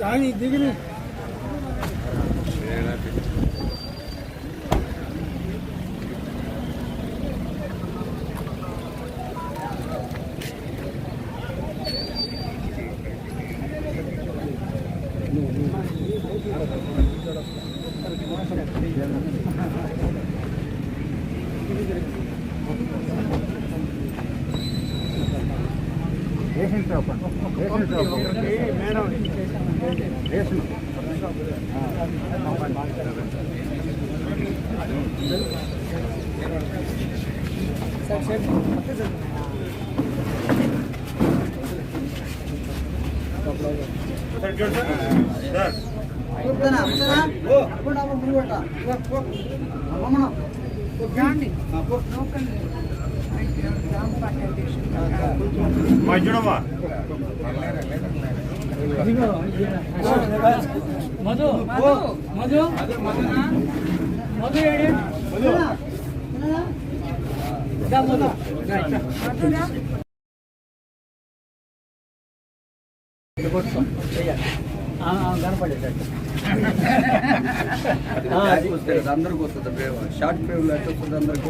రాని దిగిని Ration shop ration shop ration చూడమ్మా మధు మధు మధు ఏడి దా మధు కనపడేటట్టు అందరికి వస్తుంది ప్రేమ షార్ట్ ఫిల్మ్ ఎట్లా వస్తుంది అందరికి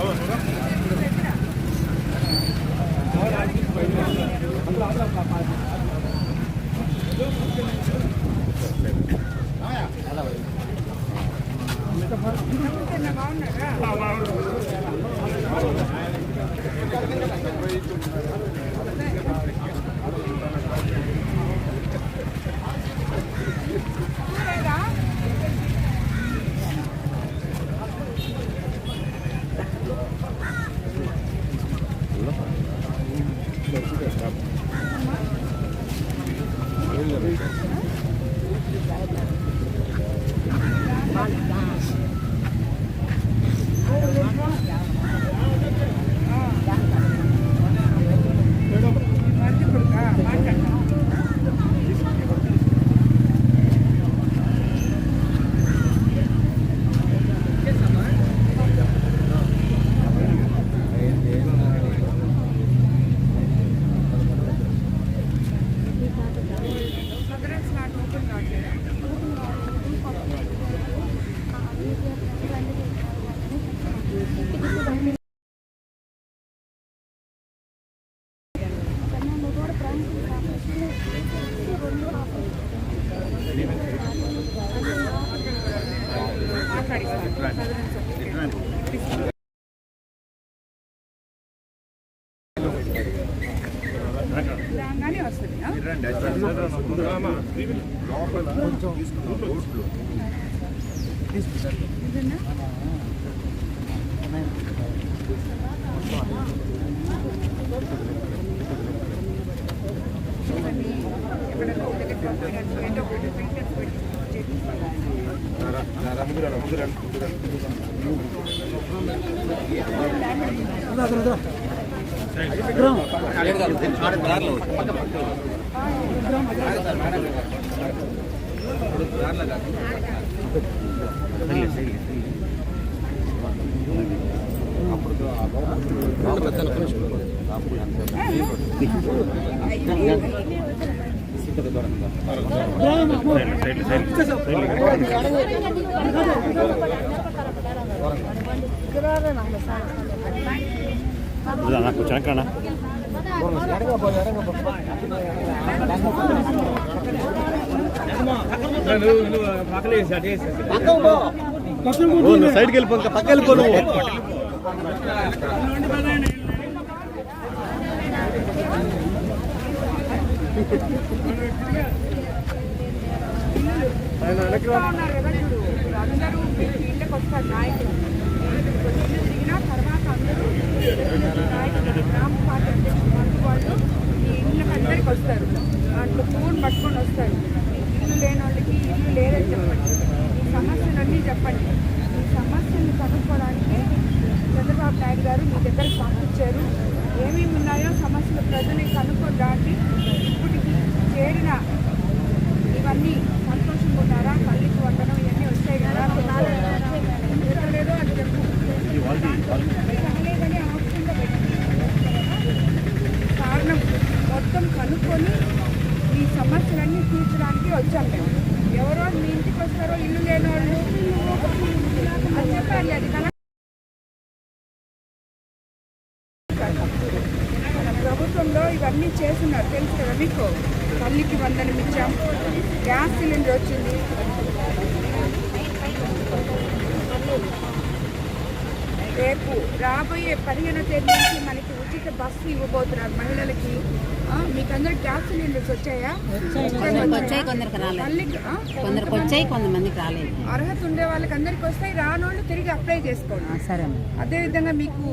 ఆ? ఇదేనా? చూడండి, ఏంటో ఒకటి పెట్టి పెట్టి చేసి నాకు సైడ్కి వెళ్ళిపో ఇంకా పక్క వెళ్ళిపో నువ్వు ఇంకా అందరూ మీ ఇళ్ళకి వస్తారు నాయకులు. ఇళ్ళకి తర్వాత అందరూ నాయకులు గ్రామ పార్టీ అధ్యక్షులు వంటి వాళ్ళు మీ ఇళ్ళకి అందరికి వస్తారు. దాంట్లో ఫోన్ పట్టుకొని వస్తారు. ఇల్లు లేని వాళ్ళకి ఇల్లు లేదని చెప్పండి. ఈ సమస్యలన్నీ చెప్పండి. చెప్పండి ఈ సమస్యను కనుక్కోవడానికి చంద్రబాబు నాయుడు గారు మీ దగ్గరకు పంపించారు. ఏమేమి ఉన్నాయో సమస్యలు ప్రజలు కనుక్కోడానికి ఇప్పటికి ఇవన్నీ సంతోషం ఉన్నారా తల్లికి వండడం ఇవన్నీ వచ్చాయి కదా? లేదో అది చెప్పు రాలేదని ఆప్షన్లో పెట్టి కారణం మొత్తం కనుక్కొని ఈ సమస్యలన్నీ తీర్చడానికి వచ్చాం మేము. ఎవరో మీ ఇంటికి వస్తారో ఇల్లు లేని వాళ్ళు. అని చెప్పాలి అది కలెక్ట్ ప్రభుత్వంలో ఇవన్నీ చేస్తున్నారు. తెలుసు కదా మీకు? తల్లికి వందనం ఇచ్చాం. గ్యాస్ సిలిండర్ వచ్చింది. రేపు రాబోయే పదిహేనో తేదీ నుంచి మనకి ఉచిత బస్సు ఇవ్వబోతున్నారు మహిళలకి. మీకు అందరు గ్యాస్ సిలిండర్స్ వచ్చాయా? కొందరికి వచ్చాయి? కొందరికి రాలేదు. తల్లికి ఆ? కొందరికి వచ్చాయి కొంతమందికి రాలేదు. అర్హత ఉండే వాళ్ళకి అందరికి వస్తాయి రానోళ్ళు తిరిగి అప్లై చేసుకోండి. సరే అదేవిధంగా మీకు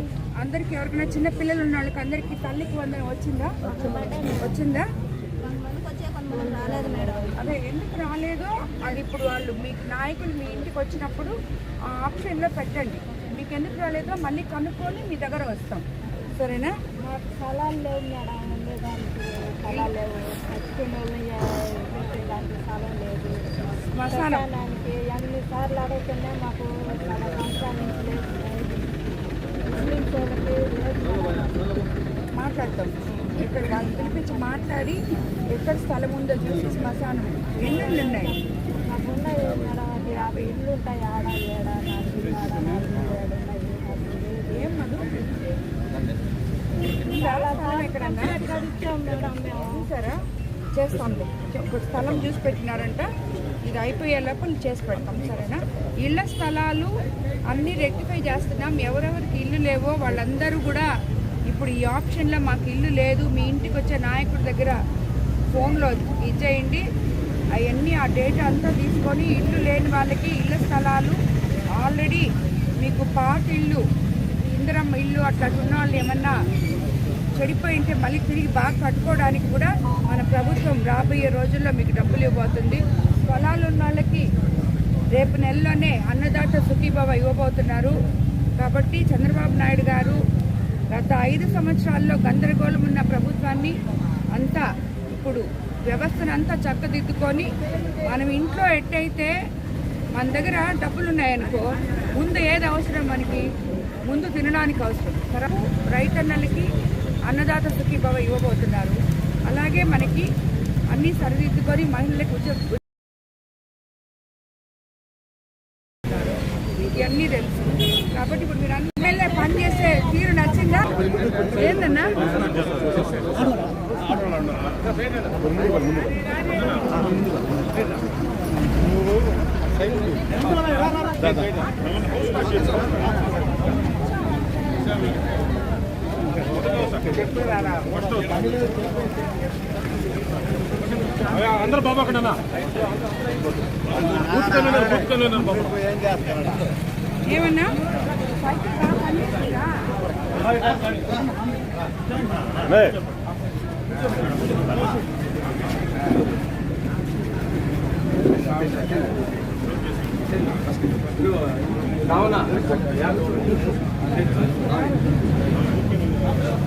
అందరికి ఎవరికైనా చిన్న పిల్లలు ఉన్న వాళ్ళకి అందరికి తల్లికి వందనం వచ్చిందా? వచ్చిందా? అదే ఎందుకు రాలేదో అది ఇప్పుడు వాళ్ళు మీకు నాయకులు మీ ఇంటికి వచ్చినప్పుడు ఆ ఆప్షన్లో పెట్టండి. మీకు ఎందుకు రాలేదో మళ్ళీ కనుక్కొని మీ దగ్గర వస్తాం. సరేనా? మాకు స్థలాలు లేవు మేడం. ఉండేదానికి స్థలాలు లేవు. పెట్టేదానికి స్థలం లేదు. శ్మశానం. దానికి ఎనిమిది సార్లు అడుగుతున్నా మాకు చాలా లేదు లేదు. మేడం. మాట్లాడతాం. ఇక్కడ వాళ్ళు పిలిపించి మాట్లాడి ఎక్కడ స్థలం ఉందో చూసి శ్మశానం. ఎన్ని ఇళ్ళు ఉన్నాయి? మాకు ఉన్నాయి మేడం యాభై ఇళ్ళు ఉంటాయి ఆడ ఏడ ఏం మధు? చాలా స్థలం ఎక్కడన్నా? ఎక్కడ చూసారా? చేస్తాంలే ఒక స్థలం చూసి పెట్టినారంట. ఇది అయిపోయే లోపల చేసి పెడతాం సరేనా? ఇళ్ళ స్థలాలు అన్నీ రెక్టిఫై చేస్తున్నాం. ఎవరెవరికి ఇల్లు లేవో వాళ్ళందరూ కూడా ఇప్పుడు ఈ ఆప్షన్లో మాకు ఇల్లు లేదు మీ ఇంటికి వచ్చే నాయకుడి దగ్గర ఫోన్లో ఇచ్చేయండి. అవన్నీ ఆ డేటా అంతా తీసుకొని ఇల్లు లేని వాళ్ళకి ఇళ్ళ స్థలాలు ఆల్రెడీ మీకు పాత ఇల్లు ఇందిరమ్మ ఇల్లు అట్లా ఉన్న వాళ్ళు ఏమన్నా చెడిపోయింటే మళ్ళీ తిరిగి బాగా కట్టుకోవడానికి కూడా మన ప్రభుత్వం రాబోయే రోజుల్లో మీకు డబ్బులు ఇవ్వబోతుంది. పొలాలు ఉన్న వాళ్ళకి రేపు నెలలోనే అన్నదాత సుఖీభావ ఇవ్వబోతున్నారు. కాబట్టి చంద్రబాబు నాయుడు గారు గత ఐదు సంవత్సరాల్లో గందరగోళం ఉన్న ప్రభుత్వాన్ని అంతా ఇప్పుడు వ్యవస్థను అంతా చక్కదిద్దుకొని మనం ఇంట్లో ఎట్టయితే మన దగ్గర డబ్బులు ఉన్నాయనుకో ముందు ఏది అవసరం మనకి? ముందు తినడానికి అవసరం. తర్వాత రైతన్నలకి అన్నదాత సుఖీభవ ఇవ్వబోతున్నారు. అలాగే మనకి అన్నీ సరిదిద్దుకొని మహిళలకు ఉద్యోగ ఇవన్నీ తెలుసు కాబట్టి ఇప్పుడు మీరు అన్ని ఎమ్మెల్యే పని చేసే తీరు నచ్చిందా ఏందన్నా అందరు బాబా అక్కడ ఏమన్నా? సైకిల్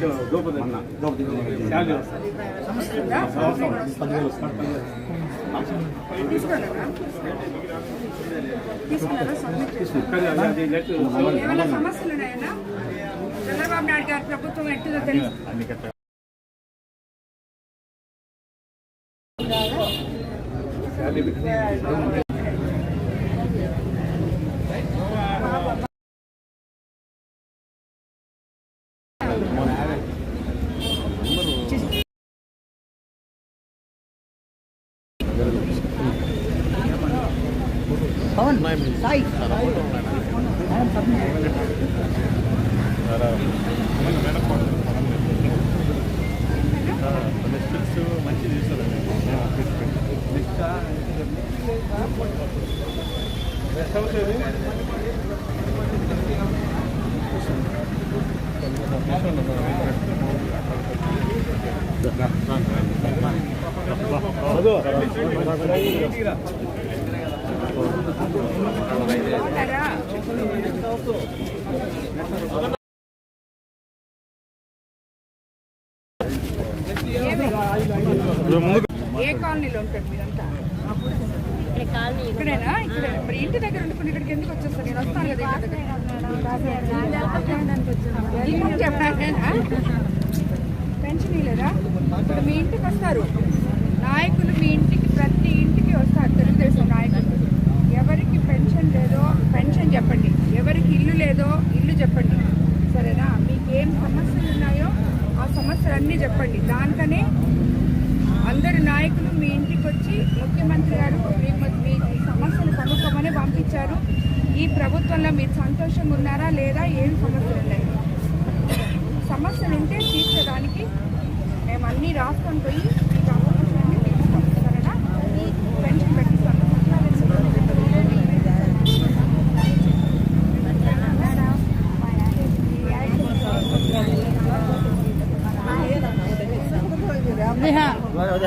ద్రౌపది ద్రౌపది చంద్రబాబు నాయుడు గారి ప్రభుత్వం ఎట్టుందో తెలుసు సాయి నెక్స్ట్ మంచి చేశారండి నెక్స్ట్ రెస్ట్ హౌస్ ఏది అదో ఏ కాలనీలో ఉంటారు మీరంతా? ఇక్కడేనా? ఇక్కడ మరి ఇంటి దగ్గర ఉండుకుని ఇక్కడికి ఎందుకు వచ్చేస్తారు? నేను వస్తాను కదా ఇంటి దగ్గర. చెప్పానేనా పెన్షన్ ఇవ్వలేదా ఇప్పుడు మీ ఇంటికి వస్తారు. నాయకులు మీ ఇంటికి ప్రతి ఇంటికి వస్తారు. తెలుగుదేశం నాయకులు. పెన్షన్ లేదో పెన్షన్ చెప్పండి. ఎవరికి ఇల్లు లేదో ఇల్లు చెప్పండి. సరేనా? మీకు ఏం సమస్యలు ఉన్నాయో ఆ సమస్యలన్నీ చెప్పండి. దానికనే అందరు నాయకులు మీ ఇంటికి వచ్చి ముఖ్యమంత్రి గారు మీ- మీ సమస్యలు కనుక్కోమని పంపించారు. ఈ ప్రభుత్వంలో మీరు సంతోషంగా ఉన్నారా లేదా ఏం సమస్యలు ఉన్నాయి? సమస్యలు ఉంటే తీర్చడానికి మేము అన్నీ రాసుకొని పోయి మీకు ఆ సమస్యలన్నీ తీర్చుతాం సరేనా పెన్షన్ పెట్టిస్తాను మధు ఎక్కడ ఓ మదన ఓ మదన పార్టీ పార్టీ కార్యకర్త ఆయన పేరు కార్డు ఉందా ఉందా తీసుకున్నారా కార్డు పంపించండి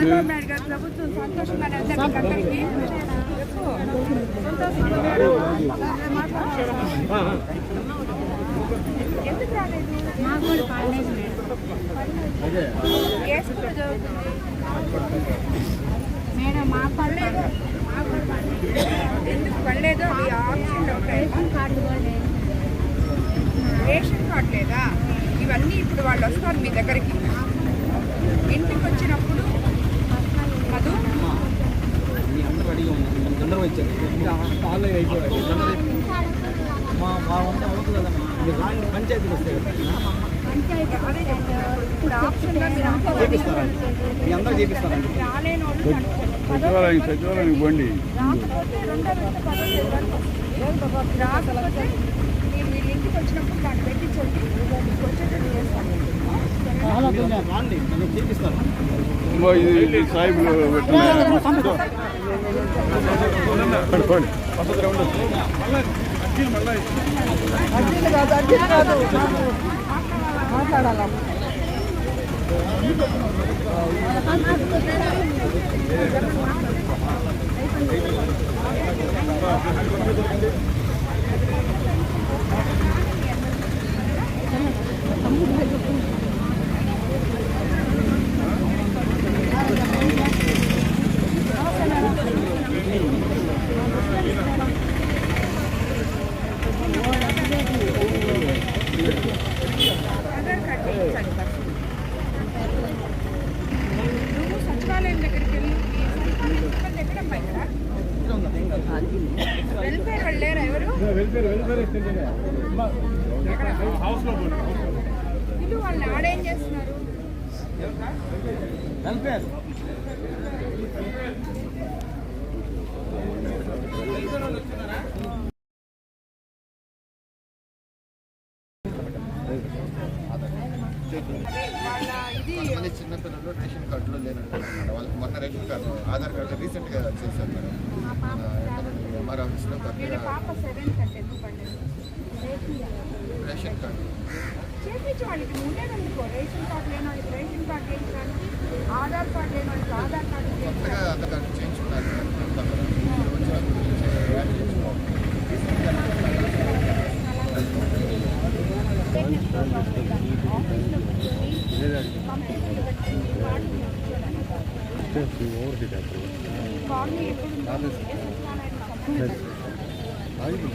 చంద్రబాబు నాయుడు గారు ప్రభుత్వం సంతోషంగా అందరికీ అందరికీ చెప్పు ఎందుకు రాలేదు? ఏ స్కూల్లో చదువుతుంది మేడం. మా పర్లేదు ఎందుకు పర్లేదు అవి ఆప్షన్లు ఉంటాయి కార్డు కూడా రేషన్ కార్డు లేదా? ఇవన్నీ ఇప్పుడు వాళ్ళు వస్తారు మీ దగ్గరికి. ఇంటికి వచ్చినప్పుడు మధు మీ అందరూ రెడీగా ఉన్నారు మన తొందరగా వచ్చారు ఇంకా ఆన్లైన్ అయిపోయారు మా మా వంట అవ్వదు మీరు వస్తాయి ఇప్పుడు మీ అందరూ చేపిస్తారండి సచివాలయం సచివాలయం ఇవ్వండి రాండి నేను చేపిస్తాను ఇది సాయిబులు పెట్టండి వసతి రౌండ్ ఆధార్ కార్డు చేయించాలి ఫస్ట్. నువ్వు సచివాలయం దగ్గరికి వెళ్ళి ఈ సచివాలయం సిబ్బంది ఎక్కడమ్మా ఇక్కడ వెల్ఫేర్ వాళ్ళు లేరా ఎవరు వెల్ఫేర్ వెల్ఫేర్ హౌస్లో పోండి వీళ్ళు వాళ్ళని ఆడేం చేస్తున్నారు వెల్ఫేర్ కొంతమంది చిన్నపిల్లలు రేషన్ కార్డులో లేనంటారు వాళ్ళకి మొన్న రేషన్ కార్డు ఆధార్ కార్డు రీసెంట్గా చేశారు మేడం. ఎంఆర్ ఆఫీస్లో కొత్తగా రేషన్ కార్డు. చేపించి వాళ్ళకి ఉండేది ఎందుకో రేషన్ కార్డు లేని వాళ్ళకి రేషన్ కార్డు చేయించడానికి ఆధార్ కార్డు లేని వాళ్ళకి ఆధార్ కార్డు కొత్తగా చేయించడానికి ఆధార్